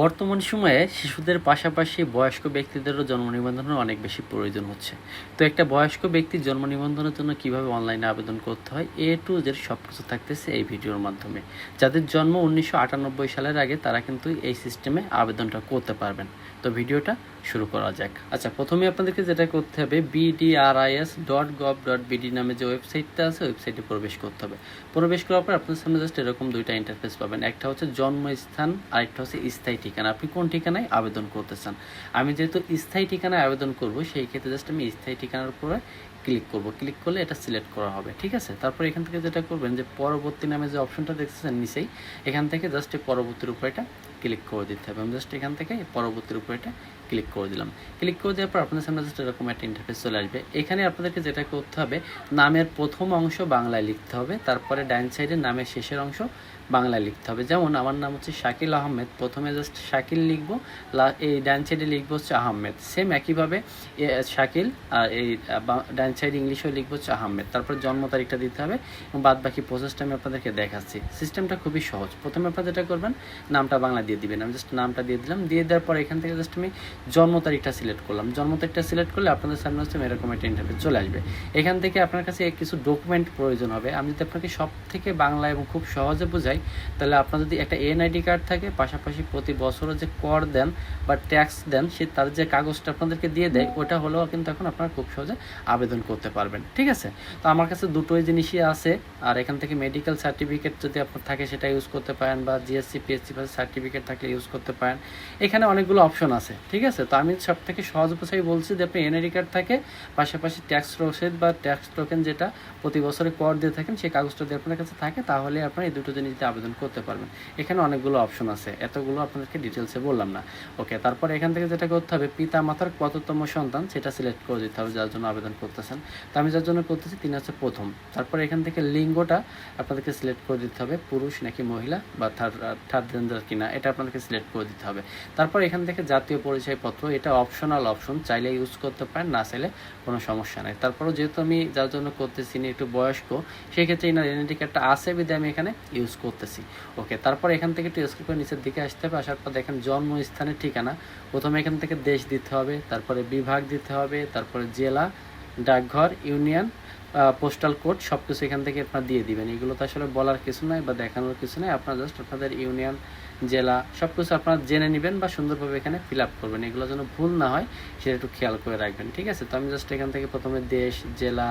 বর্তমান সময়ে শিশুদের পাশাপাশি বয়স্ক ব্যক্তিদেরও জন্ম নিবন্ধনের অনেক বেশি প্রয়োজন হচ্ছে। তো একটা বয়স্ক ব্যক্তির জন্ম নিবন্ধনের জন্য কীভাবে অনলাইনে আবেদন করতে হয়, এ টু জেড সব কিছু থাকতেছে এই ভিডিওর মাধ্যমে। যাদের জন্ম উনিশশো আটানব্বই সালের আগে তারা কিন্তু এই সিস্টেমে আবেদনটা করতে পারবেন। তো ভিডিওটা শুরু করা যাক। আচ্ছা প্রথমে আপনাদেরকে যেটা করতে হবে BDRIS dot gov dot BD নামে যে ওয়েবসাইটটা আছে ওয়েবসাইটে প্রবেশ করতে হবে। প্রবেশ করার পর আপনার সামনে জাস্ট এরকম দুইটা ইন্টারফেস পাবেন। একটা হচ্ছে জন্মস্থান আর একটা হচ্ছে স্থায়ী ঠিকানা। আপনি কোন ঠিকানায় আবেদন করতে চান? আমি যেহেতু স্থায়ী ঠিকানায় আবেদন করব, সেই ক্ষেত্রে জাস্ট আমি স্থায়ী ঠিকানার উপরে ক্লিক করব। ক্লিক করলে এটা সিলেক্ট করা হবে, ঠিক আছে? তারপর এখান থেকে যেটা করবেন যে পরবর্তী নামে যে অপশনটা দেখতেছেন নিচেই, এখান থেকে জাস্ট পরবর্তীর উপরে এটা ক্লিক করে দিতে হবে। আমি জাস্ট এখান থেকে পরবর্তীর উপরে এটা ক্লিক করে দিলাম। ক্লিক করে দেওয়ার পর আপনাদের সামনে জাস্ট এরকম একটা ইন্টারফেস চলে আসবে। এখানে আপনাদেরকে যেটা করতে হবে, নামের প্রথম অংশ বাংলায় লিখতে হবে, তারপরে ডাইন সাইডে নামের শেষের অংশ বাংলায় লিখতে হবে। যেমন আমার নাম হচ্ছে শাকিল আহমেদ, প্রথমে জাস্ট শাকিল লিখব এই ডান সাইডে লিখব হচ্ছে আহমেদ। সেম একইভাবে শাকিল আর এই ডান সাইড ইংলিশেও লিখব হচ্ছে আহমেদ। তারপর জন্ম তারিখটা দিতে হবে এবং বাদ বাকি প্রসেসটা আমি আপনাদেরকে দেখাচ্ছি। সিস্টেমটা খুবই সহজ। প্রথমে আপনারা যেটা করবেন, নামটা বাংলা দিয়ে দিবেন। আমি জাস্ট নামটা দিয়ে দিলাম। দিয়ে দেওয়ার পর এখান থেকে জাস্ট আমি জন্ম তারিখটা সিলেক্ট করলাম। জন্ম তারিখটা সিলেক্ট করলে আপনাদের সামনে হচ্ছে এরকম একটা ইন্টারভিউ চলে আসবে। এখান থেকে আপনার কাছে কিছু ডকুমেন্ট প্রয়োজন হবে। আমি যদি আপনাকে সব থেকে বাংলা এবং খুব সহজে বোঝাই তাহলে আপনার যদি একটা এনআইডি কার্ড থাকে পাশাপাশি প্রতি বছরও যে কর দেন বা ট্যাক্স দেন সে তার যে কাগজটা আপনাদেরকে দিয়ে দেয় ওটা হলেও কিন্তু এখন আপনারা খুব সহজে আবেদন করতে পারবেন ঠিক আছে? তো আমার কাছে দুটোই জিনিসই আছে আর এখান থেকে মেডিকেল সার্টিফিকেট যদি আপনার থাকে সেটা ইউজ করতে পারেন বা জিএসসি পিএসসি সার্টিফিকেট থাকলে ইউজ করতে পারেন। এখানে অনেকগুলো অপশন আছে ঠিক আছে? তো আমি সব থেকে সহজ ভাষায় বলছি যে আপনি এনআইডি কার্ড থাকে পাশাপাশি ট্যাক্স রসিদ বা ট্যাক্স টোকেন যেটা প্রতি বছরে কর দিয়ে থাকেন সেই কাগজটা যদি আপনার কাছে থাকে তাহলে আপনার এই দুটো জিনিস আবেদন করতে পারবেন। এখানে অনেকগুলো অপশন আছে। এতগুলো আপনাদেরকে ডিটেলসে বললাম না। ওকে তারপর এখান থেকে যেটা করতে হবে পিতা মাতার কততম সন্তান সেটা সিলেক্ট করে দিতে হবে যার জন্য আবেদন করতেছেন। তো আমি যার জন্য করতেছি, তিনি হচ্ছে প্রথম। তারপর এখান থেকে লিঙ্গটা আপনাদেরকে সিলেক্ট করে দিতে হবে, পুরুষ নাকি মহিলা বা থার্ড থার্ড জেন্ডার কিনা, এটা আপনাদেরকে সিলেক্ট করে দিতে হবে। তারপর এখান থেকে জাতীয় পরিচয়পত্র, এটা অপশনাল অপশন চাইলে ইউজ করতে পারেন, না চাইলে কোনো সমস্যা নেই। তারপরও যেহেতু আমি যার জন্য করতেছি একটু বয়স্ক সেই ক্ষেত্রে ইনার আইডেন্টি কার্ডটা আছে বিধে আমি এখানে ইউজ করতেছি। ওকে তারপর এখান থেকে একটু স্ক্রিপ করে নিচের দিকে আসতে হবে, আসার পর দেখেন জন্মস্থানের ঠিকানা। প্রথমে এখান থেকে দেশ দিতে হবে, তারপরে বিভাগ দিতে হবে, তারপরে জেলা, ডাকঘর, ইউনিয়ন পোস্টাল কোড সব কিছু এখান থেকে আপনার দিয়ে দিবেন। এগুলো তো আসলে বলার কিছু নাই বা দেখানোর কিছু নাই, আপনার জাস্ট আপনাদের ইউনিয়ন জেলা সব কিছু আপনারা জেনে নেবেন বা সুন্দরভাবে এখানে ফিল আপ করবেন। এগুলো যেন ভুল না হয়, সেটা একটু খেয়াল করে রাখবেন, ঠিক আছে? তো আমি জাস্ট এখান থেকে প্রথমে দেশ, জেলা,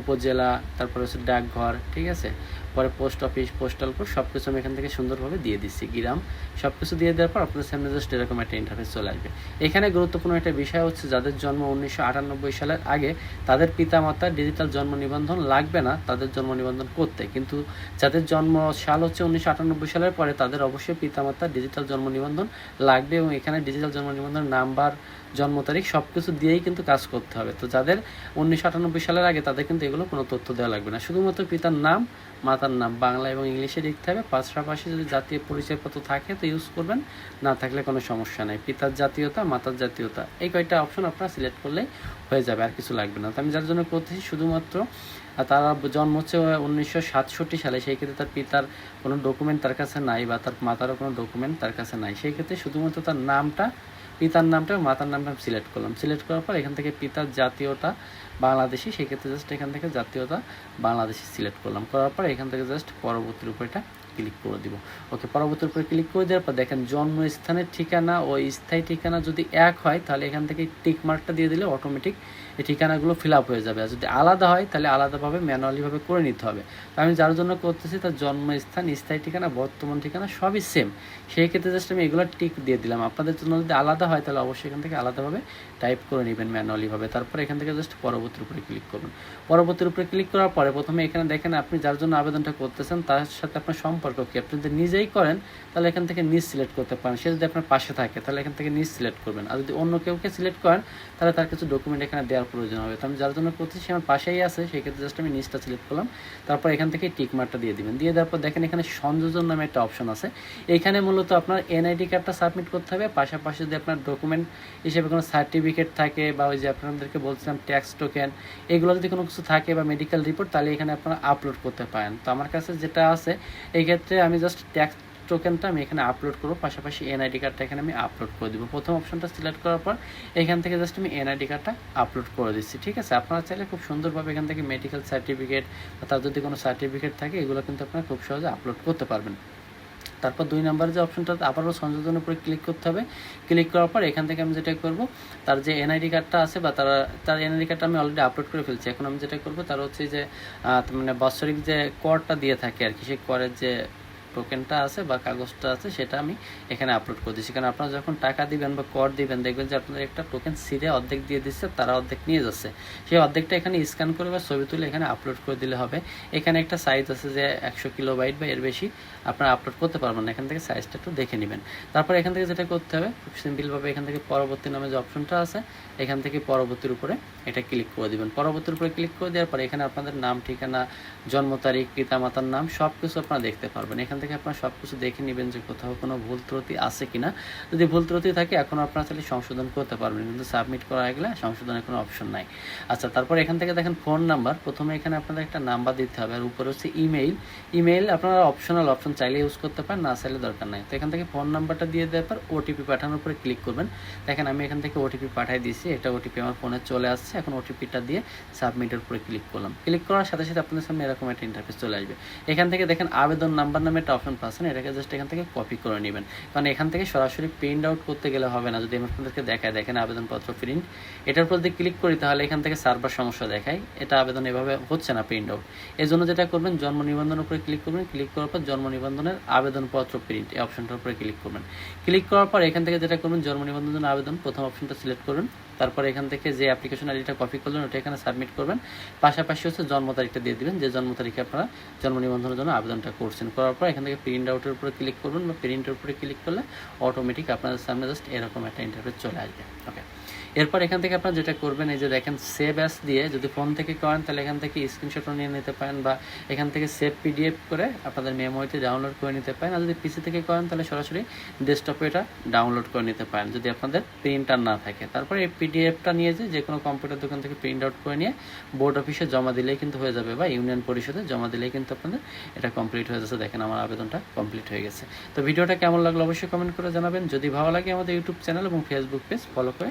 উপজেলা, তারপরে হচ্ছে ডাকঘর, ঠিক আছে? পরে পোস্ট অফিস, পোস্টাল কোড সব কিছু আমি এখান থেকে সুন্দরভাবে দিয়ে দিচ্ছি, গ্রাম। সব কিছু দিয়ে দেওয়ার পর আপনাদের সামনে জাস্ট এরকম একটা ইন্টারফেস চলে আসবে। এখানে গুরুত্বপূর্ণ একটা বিষয় হচ্ছে, যাদের জন্ম উনিশশো আটানব্বই সালের আগে, তাদের পিতামাতার ডিজিটাল জন্ম নিবন্ধন লাগবে না, তাদের জন্ম নিবন্ধন করতে। কিন্তু যাদের জন্ম সাল হচ্ছে উনিশশো আটানব্বই সালের পরে, তাদের অবশ্যই পিতামাতার ডিজিটাল জন্ম নিবন্ধন লাগবে এবং এখানে ডিজিটাল জন্ম নিবন্ধন নাম্বার জন্ম তারিখ সব কিছু দিয়েই কিন্তু কাজ করতে হবে। তো যাদের উনিশশো আটানব্বই সালের আগে তাদের কিন্তু এগুলো কোনো তথ্য দেওয়া লাগবে না। শুধুমাত্র পিতার নাম, মাতার নাম, বাংলা এবং ইংলিশে লিখতে হবে। পাশাপাশি যদি জাতীয় পরিচয়পত্র থাকে তো ইউজ করবেন, না থাকলে কোনো সমস্যা নেই। পিতার জাতীয়তা, মাতার জাতীয়তা, এই কয়টা অপশন আপনারা সিলেক্ট করলেই হয়ে যাবে, আর কিছু লাগবে না। তো আমি যার জন্য করতেছি শুধুমাত্র তারা জন্ম হচ্ছে উনিশশো সাতষট্টি সালে। সেই ক্ষেত্রে তার পিতার কোনো ডকুমেন্ট তার কাছে নাই বা তার মাতারও কোনো ডকুমেন্ট তার কাছে নাই। সেই ক্ষেত্রে শুধুমাত্র তার নামটা পিতার নামটা, মাতার নামটা আমি সিলেক্ট করলাম। সিলেক্ট করার পর এখান থেকে পিতার জাতীয়তা বাংলাদেশি, সেক্ষেত্রে জাস্ট এখান থেকে জাতীয়তা বাংলাদেশি সিলেক্ট করলাম। করার পর এখান থেকে জাস্ট পরবর্তীর উপর এটা ক্লিক করে দিব। ওকে পরবর্তীর উপরে ক্লিক করে দেওয়ার পর দেখেন জন্মস্থানের ঠিকানা ও স্থায়ী ঠিকানা যদি এক হয়, তাহলে এখান থেকে টিক মার্কটা দিয়ে দিলে অটোমেটিক এই ঠিকানাগুলো ফিল আপ হয়ে যাবে। আর যদি আলাদা হয়, তাহলে আলাদাভাবে ম্যানুয়ালিভাবে করে নিতে হবে। তো আমি যার জন্য করতেছি, তার জন্মস্থান, স্থায়ী ঠিকানা, বর্তমান ঠিকানা সবই সেম সেই ক্ষেত্রে জাস্ট আমি এগুলো টিক দিয়ে দিলাম। আপনাদের জন্য যদি আলাদা হয়, তাহলে অবশ্যই এখান থেকে আলাদাভাবে টাইপ করে নেবেন ম্যানুয়ালিভাবে তারপর এখান থেকে জাস্ট পরবর্তীর উপরে ক্লিক করুন। পরবর্তীর উপরে ক্লিক করার পরে প্রথমে এখানে দেখেন আপনি যার জন্য আবেদনটা করতেছেন, তার সাথে আপনার সম্পর্ক কি? আপনি যদি নিজেই করেন, তাহলে এখান থেকে নিজ সিলেক্ট করতে পারেন। সে যদি আপনার পাশে থাকে, তাহলে এখান থেকে নিজ সিলেক্ট করবেন। আর যদি অন্য কেউকে সিলেক্ট করেন, তাহলে তার কিছু ডকুমেন্ট এখানে দেওয়ার প্রয়োজন হবে। তো আমি যার জন্য করতেছি সে আমার পাশেই আছে, সেই ক্ষেত্রে জাস্ট আমি নিজটা সিলেক্ট করলাম। তারপর এখান থেকে টিক মার্কটা দিয়ে দিবেন। দিয়ে দেওয়ার পর দেখেন এখানে সংযোজন নামে একটা অপশন আছে। এখানে মূলত আপনার এনআইডি কার্ডটা সাবমিট করতে হবে। পাশাপাশি যদি আপনার ডকুমেন্ট হিসেবে কোনো সার্টিফিকেট থাকে, বা ওই যে আপনাদেরকে বলছিলাম ট্যাক্স টোকেন এগুলো যদি কোনো কিছু থাকে বা মেডিকেল রিপোর্ট তাহলে এখানে আপনারা আপলোড করতে পারেন। তো আমার কাছে যেটা আছে এই ক্ষেত্রে আমি জাস্ট ট্যাক্স টোকেনটা আমি এখানে আপলোড করব, পাশাপাশি এনআইডি কার্ডটা এখানে আমি আপলোড করে দিব। প্রথম অপশনটা সিলেক্ট করার পর এখান থেকে জাস্ট আমি এনআইডি কার্ডটা আপলোড করে দিচ্ছি, ঠিক আছে? আপনারা চাইলে খুব সুন্দরভাবে এখান থেকে মেডিকেল সার্টিফিকেট বা তার যদি কোনো সার্টিফিকেট থাকে, এগুলো কিন্তু আপনারা খুব সহজে আপলোড করতে পারবেন। তারপর দুই নাম্বার যে অপশনটা আবারও সংযোজনের উপরে ক্লিক করতে হবে। ক্লিক করার পর এখান থেকে আমি যেটা করব, তার যে এনআইডি কার্ডটা আছে বা তার তার এনআইডি কার্ডটা আমি অলরেডি আপলোড করে ফেলছি। এখন আমি যেটা করব, তার হচ্ছে যে মানে বাৎসরিক যে করটা দিয়ে থাকে আর কি, সেই করের যে টোকেনটা আছে বা কাগজটা আছে, সেটা আমি এখানে আপলোড করে দিচ্ছি কারণ আপনারা যখন টাকা দিবেন বা কর দিবেন, দেখবেন যে আপনাদের একটা টোকেন সিরে অর্ধেক দিয়ে দিচ্ছে, তারা অর্ধেক নিয়ে যাচ্ছে। সেই অর্ধেকটা এখানে স্ক্যান করে বা ছবি তুলে এখানে আপলোড করে দিলে হবে। এখানে একটা সাইজ আছে যে একশো কিলো বাইট বা এর বেশি আপনারা আপলোড করতে পারবেন না। এখান থেকে সাইজটা একটু দেখে নেবেন। তারপর এখান থেকে যেটা করতে হবে, খুব সিম্পলভাবে এখান থেকে পরবর্তী নামে যে অপশনটা আছে, এখান থেকে পরবর্তীর উপরে এটা ক্লিক করে দিবেন। পরবর্তীর উপরে ক্লিক করে দেওয়ার পরে এখানে আপনাদের নাম, ঠিকানা, জন্ম তারিখ, পিতামাতার নাম সব কিছু আপনারা দেখতে পারবেন। এখান থেকে আপনারা সব কিছু দেখে নেবেন যে কোথাও কোনো ভুল ত্রুটি আছে কিনা। যদি ভুল ত্রুটি থাকে এখন আপনারা চাইলে সংশোধন করতে পারবেন, কিন্তু সাবমিট করা গেলে সংশোধনের কোনো অপশন নাই। আচ্ছা তারপর এখান থেকে দেখেন ফোন নাম্বার। প্রথমে এখানে আপনাদের একটা নাম্বার দিতে হবে, আর উপরে হচ্ছে ইমেইল। ইমেইল আপনারা অপশনাল অপশন চাইলে ইউজ করতে পারেন, না চাইলে দরকার নাই। তো এখান থেকে ফোন নাম্বারটা দিয়ে দেওয়ার পর ওটিপি পাঠানোর উপরে ক্লিক করবেন। দেখেন আমি এখান থেকে ওটিপি পাঠিয়ে দিয়েছি, এটা ওটিপি আমার ফোনে চলে আসছে। এখন ওটিপিটা দিয়ে সাবমিটের উপরে ক্লিক করলাম। ক্লিক করার সাথে সাথে আপনাদের সামনে এরকম একটা ইন্টারফেস চলে আসবে। এখান থেকে দেখেন আবেদন নাম্বার নামে একটা অপশন পাচ্ছেন এটাকে জাস্ট এখান থেকে কপি করে নেবেন। কারণ এখান থেকে সরাসরি প্রিন্ট আউট করতে গেলে হবে না। যদি আপনাদেরকে দেখায়, দেখেন আবেদনপত্র প্রিন্ট এটার উপর যদি ক্লিক করি, তাহলে এখান থেকে সার্ভার সমস্যা দেখায়। এটা আবেদন এভাবে হচ্ছে না প্রিন্ট আউট এই জন্য যেটা করবেন, জন্ম নিবন্ধনের উপরে ক্লিক করবেন। ক্লিক করার পর জন্ম নিবন্ধনের আবেদনপত্র প্রিন্ট এই অপশনটার উপরে ক্লিক করবেন। ক্লিক করার পর এখান থেকে যেটা করবেন, জন্ম নিবন্ধনের আবেদন, প্রথম অপশনটা সিলেক্ট করবেন তারপর এখান থেকে যে অ্যাপ্লিকেশন আইডিটা কপি করলেন, ওটা এখানে সাবমিট করবেন। পাশাপাশি হচ্ছে জন্ম তারিখটা দিয়ে দেবেন, যে জন্ম তারিখে আপনারা জন্ম নিবন্ধনের জন্য আবেদনটা করছেন। করার পর এখান থেকে প্রিন্ট আউটের উপরে ক্লিক করবেন বা প্রিন্টের উপরে ক্লিক করলে অটোমেটিক আপনাদের সামনে জাস্ট এরকম একটা ইন্টারভিউ চলে আসবে। ওকে এরপর এখান থেকে আপনারা যেটা করবেন, এই যে দেখেন সেভ অ্যাস দিয়ে যদি ফোন থেকে করেন, তাহলে এখান থেকে স্ক্রিনশটও নিয়ে নিতে পারেন বা এখান থেকে সেভ পিডিএফ করে আপনাদের মেমোরিতে ডাউনলোড করে নিতে পারেন। আর যদি পিসি থেকে করেন, তাহলে সরাসরি ডেস্কটপে এটা ডাউনলোড করে নিতে পারেন, যদি আপনাদের প্রিন্টার না থাকে। তারপরে এই পিডিএফটা নিয়ে যে যে কোনো কম্পিউটার দোকান থেকে প্রিন্ট আউট করে নিয়ে বোর্ড অফিসে জমা দিলেই কিন্তু হয়ে যাবে বা ইউনিয়ন পরিষদে জমা দিলেই কিন্তু আপনাদের এটা কমপ্লিট হয়ে যাচ্ছে। দেখেন, আমার আবেদনটা কমপ্লিট হয়ে গেছে। তো ভিডিওটা কেমন লাগল অবশ্যই কমেন্ট করে জানাবেন। যদি ভালো লাগে আমাদের ইউটিউব চ্যানেল এবং ফেসবুক পেজ ফলো করে